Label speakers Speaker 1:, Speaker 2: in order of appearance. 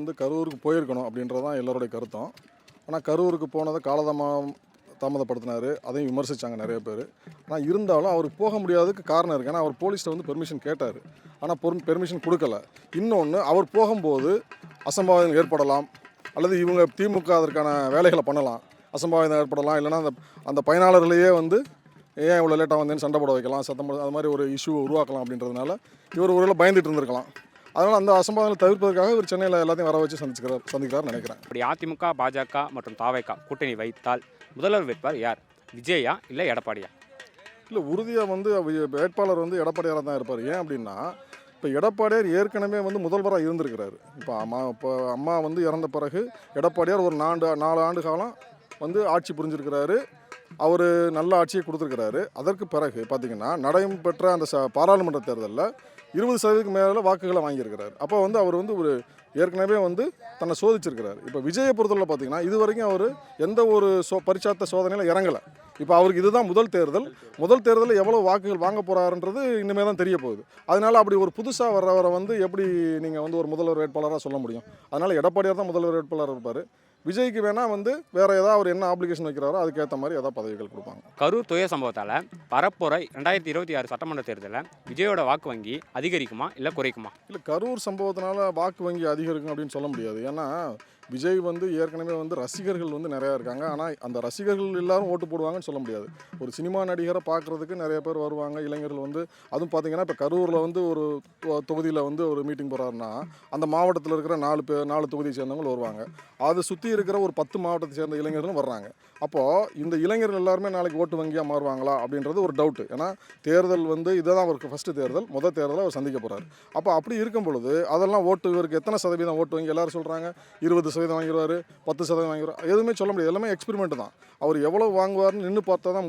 Speaker 1: வந்து கரூருக்கு போயிருக்கணும் அப்படின்றதான் எல்லோருடைய கருத்தம். ஆனால் கரூருக்கு போனதை காலதாமம் தாமதப்படுத்தினார். அதையும் விமர்சித்தாங்க நிறைய பேர். ஆனால் இருந்தாலும் அவர் போக முடியாததுக்கு காரணம் இருக்குது ஏன்னா அவர் போலீஸ்கிட்ட வந்து பெர்மிஷன் கேட்டார். ஆனால் பொர் பெர்மிஷன் கொடுக்கல. இன்னொன்று அவர் போகும்போது அசம்பாவிதம் ஏற்படலாம். அல்லது இவங்க திமுக அதற்கான வேலைகளை பண்ணலாம். அசம்பாவிதம் ஏற்படலாம். இல்லைன்னா அந்த அந்த பயனாளர்களையே வந்து ஏன் இவ்வளோ லேட்டாக வந்தேன்னு சண்டை போட வைக்கலாம். சத்தம் அது மாதிரி ஒரு இஷ்யூ உருவாக்கலாம் அப்படின்றதுனால இவர் ஒருவேளை பயந்துட்டு இருந்திருக்கலாம். அதனால் அந்த அசம்பாவிதங்களை தவிர்ப்பதற்காக இவர் சென்னையில் எல்லாத்தையும் வர வச்சு சந்திச்சுக்கிறார் சந்திக்கிறார் நினைக்கிறேன்.
Speaker 2: இப்படி அதிமுக பாஜக மற்றும் தாவேகா கூட்டணி வைத்தால் முதல்வர் வேட்பாளர் யார்? விஜயா இல்லை எடப்பாடியா?
Speaker 1: இல்லை உறுதியாக வந்து வேட்பாளர் வந்து எடப்பாடியாராக தான் இருப்பார். ஏன் அப்படின்னா இப்போ எடப்பாடியார் ஏற்கனவே வந்து முதல்வராக இருந்திருக்கிறாரு. இப்போ அம்மா இப்போ அம்மா வந்து இறந்த பிறகு எடப்பாடியார் ஒரு நான்கு நாலு ஆண்டு காலம் வந்து ஆட்சி புரிஞ்சிருக்கிறாரு. அவர் நல்ல ஆட்சியை கொடுத்துருக்கிறாரு. அதற்கு பிறகு பார்த்தீங்கன்னா நடைபெற்ற அந்த ச பாராளுமன்ற தேர்தலில் இருபது சதவீதத்துக்கு மேலே வாக்குகளை வாங்கியிருக்கிறார். அப்போ வந்து அவர் வந்து ஒரு ஏற்கனவே வந்து தன்னை சோதிச்சிருக்கிறார். இப்போ விஜயை பொறுத்தவரை பார்த்திங்கன்னா இது வரைக்கும் அவர் எந்த ஒரு சோ பரிச்சாத்த சோதனையில் இறங்கலை. இப்போ அவருக்கு இதுதான் முதல் தேர்தல். முதல் தேர்தலில் எவ்வளோ வாக்குகள் வாங்க போகிறாருன்றது இனிமேல் தான் தெரிய போகுது. அதனால் அப்படி ஒரு புதுசாக வர்றவரை வந்து எப்படி நீங்கள் வந்து ஒரு முதல்வர் வேட்பாளராக சொல்ல முடியும்? அதனால் எடப்பாடியார் தான் முதல்வர் வேட்பாளராக இருப்பார். விஜய்க்கு வேணால் வந்து வேறு ஏதாவது அவர் என்ன ஆப்ளிகேஷன் வைக்கிறாரோ அதுக்கேற்ற மாதிரி ஏதாவது பதவிகள் கொடுப்பாங்க.
Speaker 2: கரூர் துய சம்பவத்தால் பரப்புரை ரெண்டாயிரத்தி இருபத்தி ஆறு சட்டமன்ற தேர்தலில் விஜயோட வாக்கு வங்கி அதிகரிக்குமா இல்லை குறைக்குமா?
Speaker 1: இல்லை கரூர் சம்பவத்தினால வாக்கு வங்கி அதிகரிக்கும் அப்படின்னு சொல்ல முடியாது. ஏன்னா விஜய் வந்து ஏற்கனவே வந்து ரசிகர்கள் வந்து நிறையா இருக்காங்க. ஆனால் அந்த ரசிகர்கள் எல்லாரும் ஓட்டு போடுவாங்கன்னு சொல்ல முடியாது. ஒரு சினிமா நடிகரை பார்க்குறதுக்கு நிறைய பேர் வருவாங்க. இளைஞர்கள் வந்து அதுவும் பார்த்தீங்கன்னா இப்போ கரூரில் வந்து ஒரு தொகுதியில் வந்து ஒரு மீட்டிங் போகிறாருன்னா அந்த மாவட்டத்தில் இருக்கிற நாலு பேர் நாலு தொகுதியை சேர்ந்தவங்க வருவாங்க. அதை சுற்றி இருக்கிற ஒரு பத்து மாவட்டத்தை சேர்ந்த இளைஞர்களும் வர்றாங்க. அப்போது இந்த இளைஞர்கள் எல்லாருமே நாளைக்கு ஓட்டு வங்கியாக மாறுவாங்களா அப்படின்றது ஒரு டவுட்டு ஏன்னா தேர்தல் வந்து இதை தான் அவருக்கு ஃபஸ்ட்டு தேர்தல். முதல் தேர்தலை அவர் சந்திக்க போகிறாரு அப்போ அப்படி இருக்கும் பொழுது அதெல்லாம் ஓட்டு இவருக்கு எத்தனை சதவீதம் ஓட்டு வங்கி எல்லாரும் சொல்கிறாங்க இருபது சதவீதம் வாங்கிடுவார் பத்து சதவீதம் வாங்கிடுவார் எதுவுமே சொல்ல முடியாது. எல்லாமே எக்ஸ்பெரிமெண்ட் தான். அவர் எவ்வளோ வாங்குவார்னு நின்று பார்த்தா தான் முடியும்.